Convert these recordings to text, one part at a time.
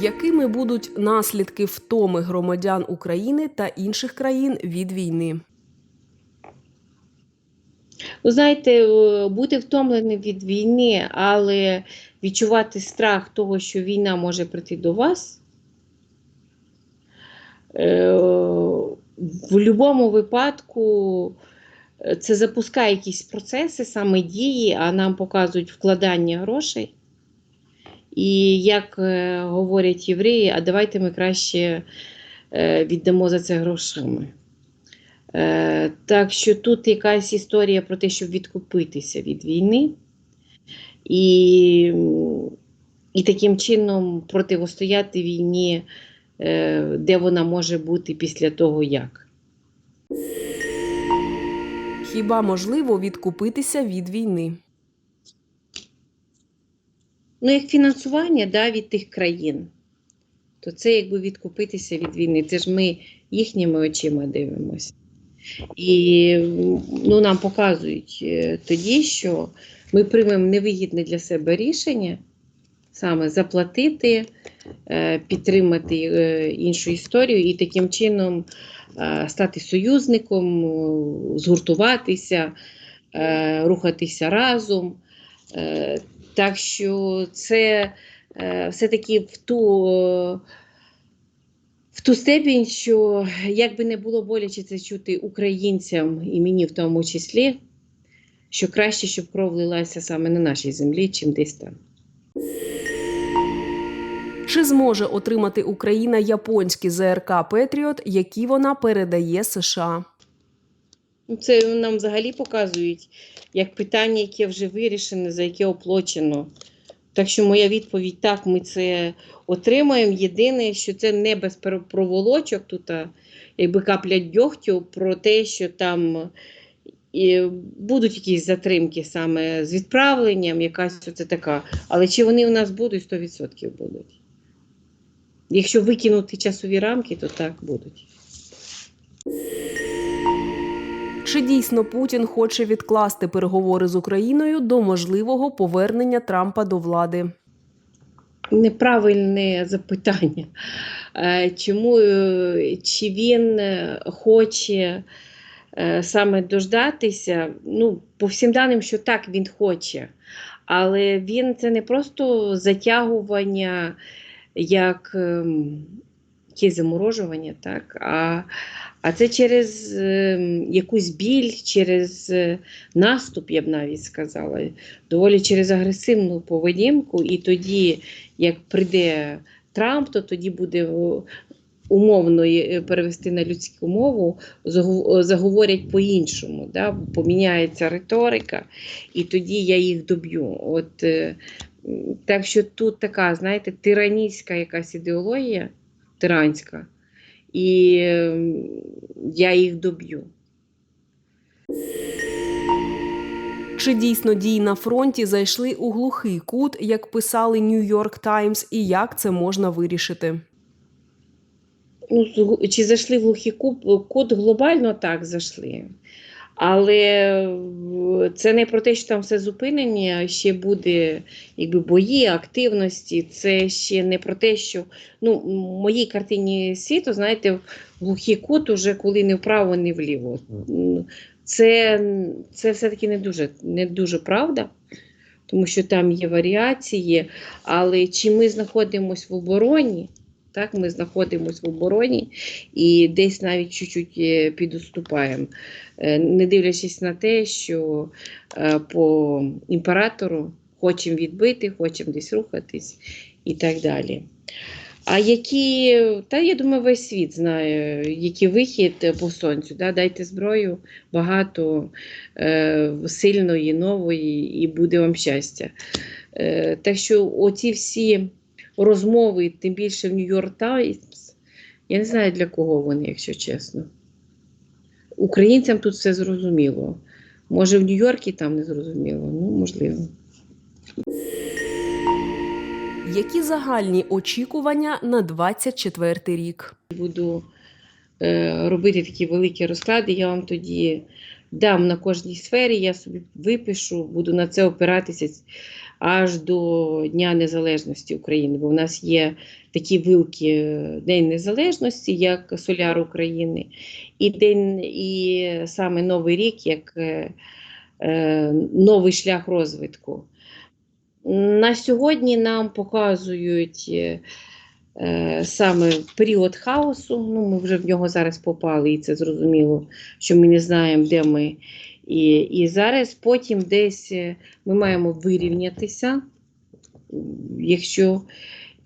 Якими будуть наслідки втоми громадян України та інших країн від війни? Ви знаєте, е, бути втомленим від війни, але відчувати страх того, що війна може прийти до вас, е, в будь-якому випадку е, це запускає якісь процеси, саме дії, а нам показують вкладання грошей. І як е, говорять євреї, а давайте ми краще е, віддамо за це грошами. Е, так що тут якась історія про те, щоб відкупитися від війни і, і таким чином противостояти війні, де вона може бути після того, як. Хіба можливо відкупитися від війни? Ну, як фінансування да, від тих країн, то це якби відкупитися від війни. Це ж ми їхніми очима дивимося. І ну, нам показують е, тоді, що ми приймемо невигідне для себе рішення саме заплатити, е, підтримати е, іншу історію і таким чином стати союзником, згуртуватися, рухатися разом. Так що це е, все-таки в ту. в ту степінь, що як би не було боляче це чути українцям і мені в тому числі, що краще, щоб кров лилася саме на нашій землі, чим десь там. Чи зможе отримати Україна японські ЗРК Петріот, які вона передає США? Ну, Це нам взагалі показують як питання, яке вже вирішене, за яке оплачено. Так що моя відповідь так, ми це отримаємо. Єдине, що це не без проволочок, тут якби каплять дьогтю про те, що там і будуть якісь затримки саме з відправленням, якась оце така. Але чи вони у нас будуть, 100% будуть. Якщо викинути часові рамки, то так будуть. Чи дійсно Путін хоче відкласти переговори з Україною до можливого повернення Трампа до влади? Неправильне запитання. Е, Чому е, чи він е, хоче саме дождатися? Ну, по всім даним, що так він хоче, але він це не просто затягування, як якесь заморожування, так, а, а це через ем, якусь біль, через е, наступ, я б навіть сказала, доволі через агресивну поведінку, і тоді, як прийде Трамп, то тоді буде умовно е, перевести на людську мову, заговорять по-іншому, да? поміняється риторика, і тоді я їх доб'ю. От, е, так що тут така, знаєте, тиранійська якась ідеологія, тиранська, і е, я їх доб'ю. Чи дійсно дії на фронті зайшли у глухий кут, як писали Нью-Йорк Таймс, і як це можна вирішити? Ну, чи зайшли в глухий кут глобально так зайшли. Але це не про те, що там все зупинення, ще буде якби, бої, активності. Це ще не про те, що ну, в моїй картині світу, знаєте, в глухий кут уже коли не вправо, не вліво. Це, це все-таки не дуже, не дуже правда, тому що там є варіації. Але чи ми знаходимося в обороні? Так, ми знаходимося в обороні і десь навіть чуть-чуть е, підуступаємо, Е, не дивлячись на те, що е, по імператору хочемо відбити, хочемо десь рухатись і так далі. А які, та я думаю, весь світ знає, який вихід по сонцю. Да? Дайте зброю багато, е, сильної, нової, і буде вам щастя. Е, так що оці всі розмови, тим більше в Нью-Йорк Таймс, я не знаю для кого вони, якщо чесно. Українцям тут все зрозуміло. Може, в Нью-Йоркі там не зрозуміло, ну можливо. Які загальні очікування на 24 рік? Буду е, робити такі великі розклади, я вам тоді дам на кожній сфері, я собі випишу, буду на це опиратися. Аж до Дня Незалежності України. Бо в нас є такі вилки е, День Незалежності, як Соляр України, і День, і саме Новий рік як е, е, новий шлях розвитку. На сьогодні нам показують е, е, саме період хаосу. Ну, ми вже в нього зараз попали, і це зрозуміло, що ми не знаємо, де ми. І, і зараз потім десь е, ми маємо вирівнятися, якщо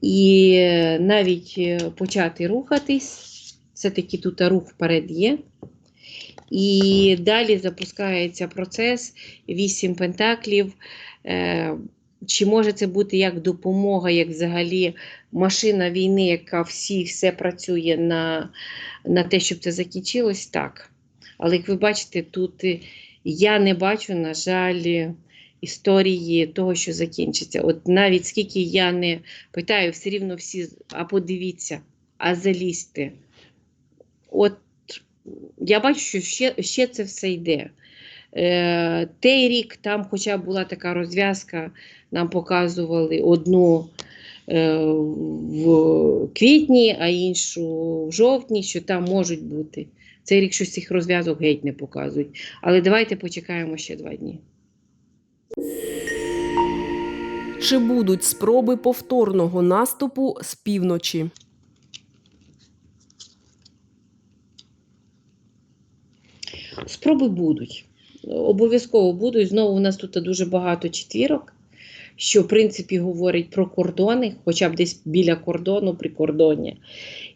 і е, навіть е, почати рухатись. Все-таки тут рух вперед є. І далі запускається процес вісім пентаклів. Чи може це бути як допомога, як взагалі машина війни, яка всі все працює на, на те, щоб це закінчилось? Так. Але як ви бачите, тут я не бачу, на жаль, історії того, що закінчиться. От навіть скільки я не питаю, все рівно всі, а подивіться, а залізьте. От я бачу, що ще, ще це все йде. Е, той рік там, хоча була така розв'язка, нам показували одну е, в квітні, а іншу в жовтні, що там можуть бути. Цей рік щось цих розв'язок геть не показують. Але давайте почекаємо ще два дні. Чи будуть спроби повторного наступу з півночі? Спроби будуть. Обов'язково будуть. Знову у нас тут дуже багато четвірок, що в принципі говорить про кордони, хоча б десь біля кордону, при кордоні.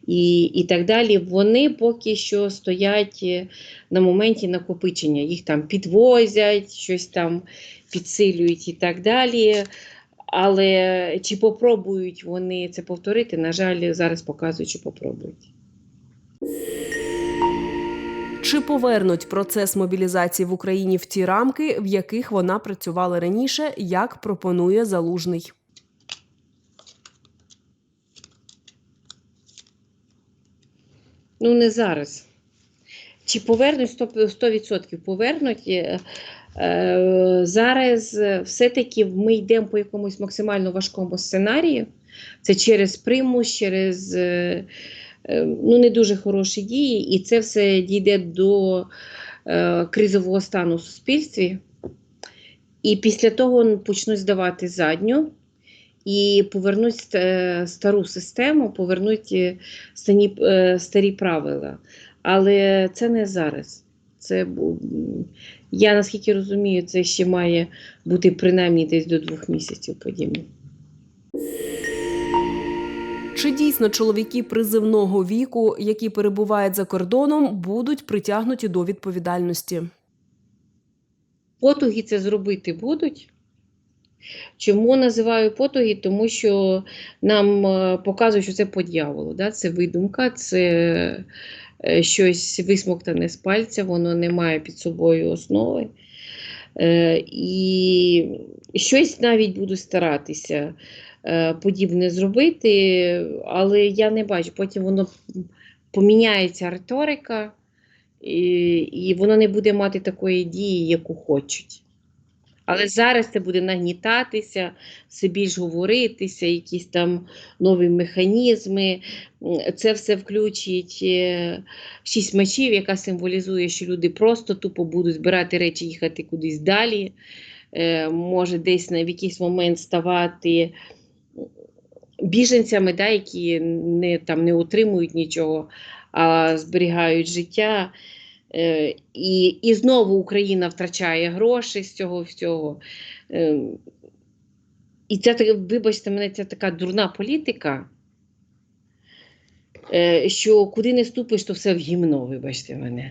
І, і так далі. Вони поки що стоять е, на моменті накопичення. Їх там підвозять, щось там підсилюють і так далі. Але чи попробують вони це повторити? На жаль, зараз показують, що попробують. Чи повернуть процес мобілізації в Україні в ті рамки, в яких вона працювала раніше, як пропонує залужний? Ну, не зараз. Чи повернуть 100%, 100% повернуть. Е, е, Зараз е, все-таки ми йдемо по якомусь максимально важкому сценарію. Це через примус, через ну, не дуже хороші дії, і це все дійде до кризового стану в суспільстві. І після того почнуть здавати задню і повернуть е, стару систему, повернуть е, е, старі правила. Але це не зараз. Це я наскільки розумію, це ще має бути принаймні десь до двох місяців подібне. Чи дійсно чоловіки призивного віку, які перебувають за кордоном, будуть притягнуті до відповідальності? Потуги це зробити будуть. Чому називаю потуги? Тому що нам е, показують, що це по дьяволу. Да? Це видумка, це е, щось висмоктане з пальця, воно не має під собою основи. Е, І щось навіть буду старатися подібне зробити, але я не бачу. Потім воно поміняється риторика, і, і воно не буде мати такої дії, яку хочуть. Але зараз це буде нагнітатися, все більш говоритися, якісь там нові механізми. Це все включить е, шість мечів, яка символізує, що люди просто тупо будуть збирати речі, їхати кудись далі. Е, Може десь на в якийсь момент ставати біженцями, да, які не, там, не отримують нічого, а зберігають життя. Е, і, і знову Україна втрачає гроші з цього всього. Е, і це, вибачте мене, це така дурна політика, е, що куди не ступиш, то все в гімно, вибачте мене.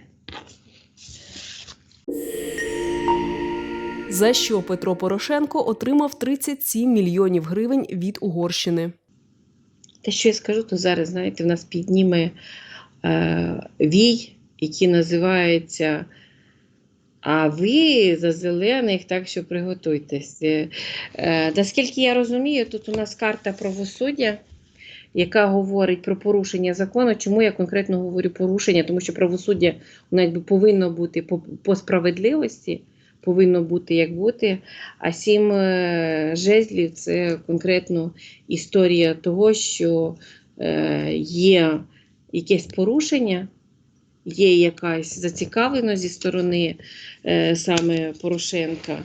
За що Петро Порошенко отримав 37 мільйонів гривень від Угорщини? Те, що я скажу, то зараз, знаєте, в нас підніме е, вій, який називається А ви за зелених, так що приготуйтесь. Е, е, наскільки я розумію, тут у нас карта правосуддя, яка говорить про порушення закону. Чому я конкретно говорю порушення? Тому що правосуддя якби повинно бути по, по справедливості, повинно бути як бути. А сім е, жезлів це конкретно історія того, що е, є якесь порушення, є якась зацікавленість зі сторони е, саме Порошенка.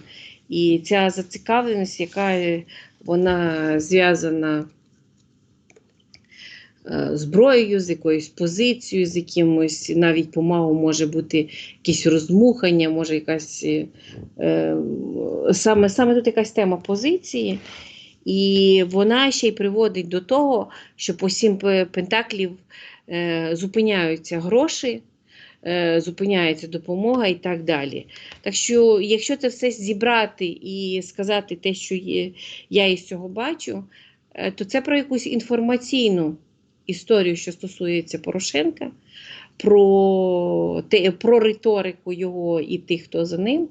І ця зацікавленість, яка е, вона зв'язана е, зброєю, з якоюсь позицією, з якимось навіть помагу може бути якесь роздмухання, може якась е, е, саме, саме тут якась тема позиції. І вона ще й приводить до того, що по сім пентаклів е, зупиняються гроші, зупиняється допомога і так далі. Так що, якщо це все зібрати і сказати те, що є, я із цього бачу, е, то це про якусь інформаційну історію, що стосується Порошенка, про, те, про риторику його і тих, хто за ним.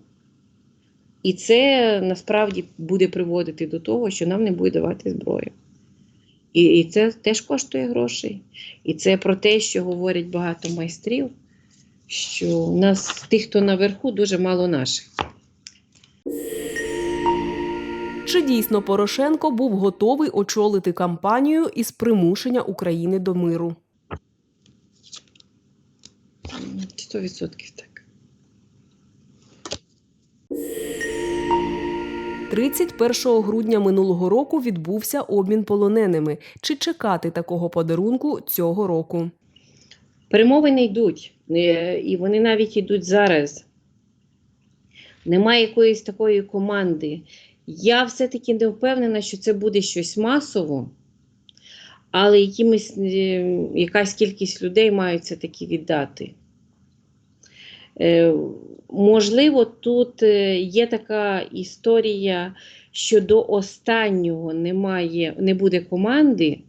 І це насправді буде приводити до того, що нам не буде давати зброю. І, і це теж коштує грошей. І це про те, що говорять багато майстрів, що у нас тих, хто наверху, дуже мало наших. Чи дійсно Порошенко був готовий очолити кампанію із примушення України до миру? 100% так. 31 грудня минулого року відбувся обмін полоненими. Чи чекати такого подарунку цього року? Перемовини йдуть, е, і вони навіть йдуть зараз. Немає якоїсь такої команди. Я все-таки не впевнена, що це буде щось масово, але якимось, е, якась кількість людей мають це таки віддати. Е, можливо, тут є така історія, що до останнього немає, не буде команди.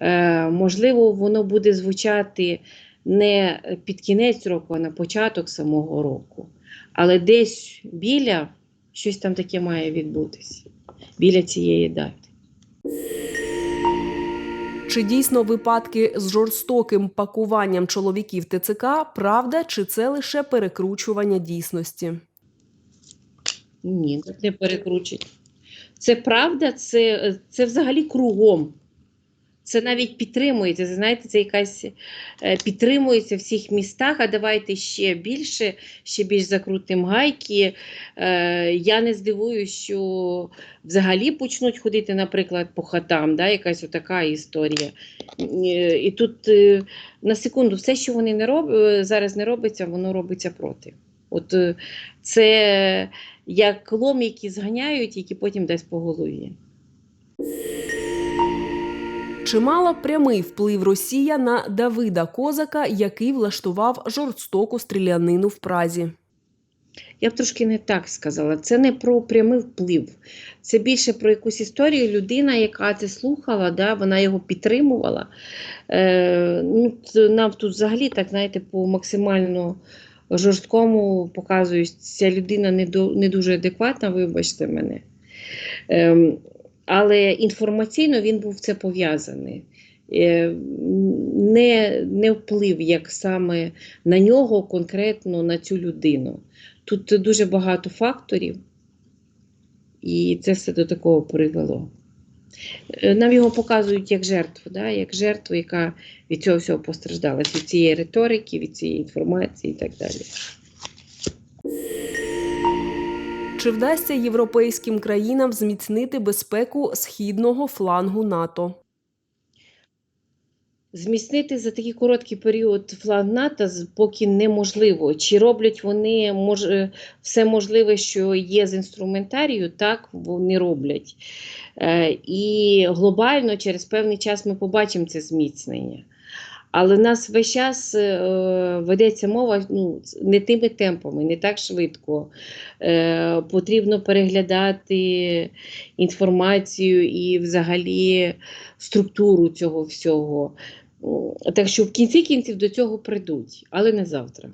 Е, можливо, воно буде звучати не під кінець року, а на початок самого року. Але десь біля щось там таке має відбутися, біля цієї дати. Чи дійсно випадки з жорстоким пакуванням чоловіків ТЦК правда, чи це лише перекручування дійсності? Ні, так не перекручить. Це правда, це, це взагалі кругом. Це навіть підтримується. Це, знаєте, це якась е, підтримується в всіх містах, а давайте ще більше, ще більш закрутимо гайки. Е, я не здивуюсь, що взагалі почнуть ходити, наприклад, по хатам, да, якась отака історія. Е, І тут на секунду, все, що вони не роб... зараз не робиться, воно робиться проти. От це як лом, які зганяють, які потім дасть по голові. Чи мала прямий вплив Росія на Давида Козака, який влаштував жорстоку стрілянину в Празі? Я б трошки не так сказала. Це не про прямий вплив. Це більше про якусь історію. Людина, яка це слухала, да, вона його підтримувала. Е, ну, нам тут взагалі, так знаєте, по максимально жорсткому показують, ця людина не, до, не дуже адекватна, вибачте мене. Ем, але інформаційно він був це пов'язаний. Е, Не, не вплив як саме на нього, конкретно на цю людину. Тут дуже багато факторів, і це все до такого привело. Е, Нам його показують як жертву, да? як жертву, яка від цього всього постраждала, від цієї риторики, від цієї інформації і так далі. Чи вдасться європейським країнам зміцнити безпеку східного флангу НАТО? Зміцнити за такий короткий період фланг НАТО поки неможливо. Чи роблять вони мож, е, все можливе, що є з інструментарію, так вони роблять. Е, і глобально через певний час ми побачимо це зміцнення. Але в нас весь час е, ведеться мова ну, не тими темпами, не так швидко. Е, потрібно переглядати інформацію і взагалі структуру цього всього. Так що в кінці кінців до цього прийдуть, але не завтра.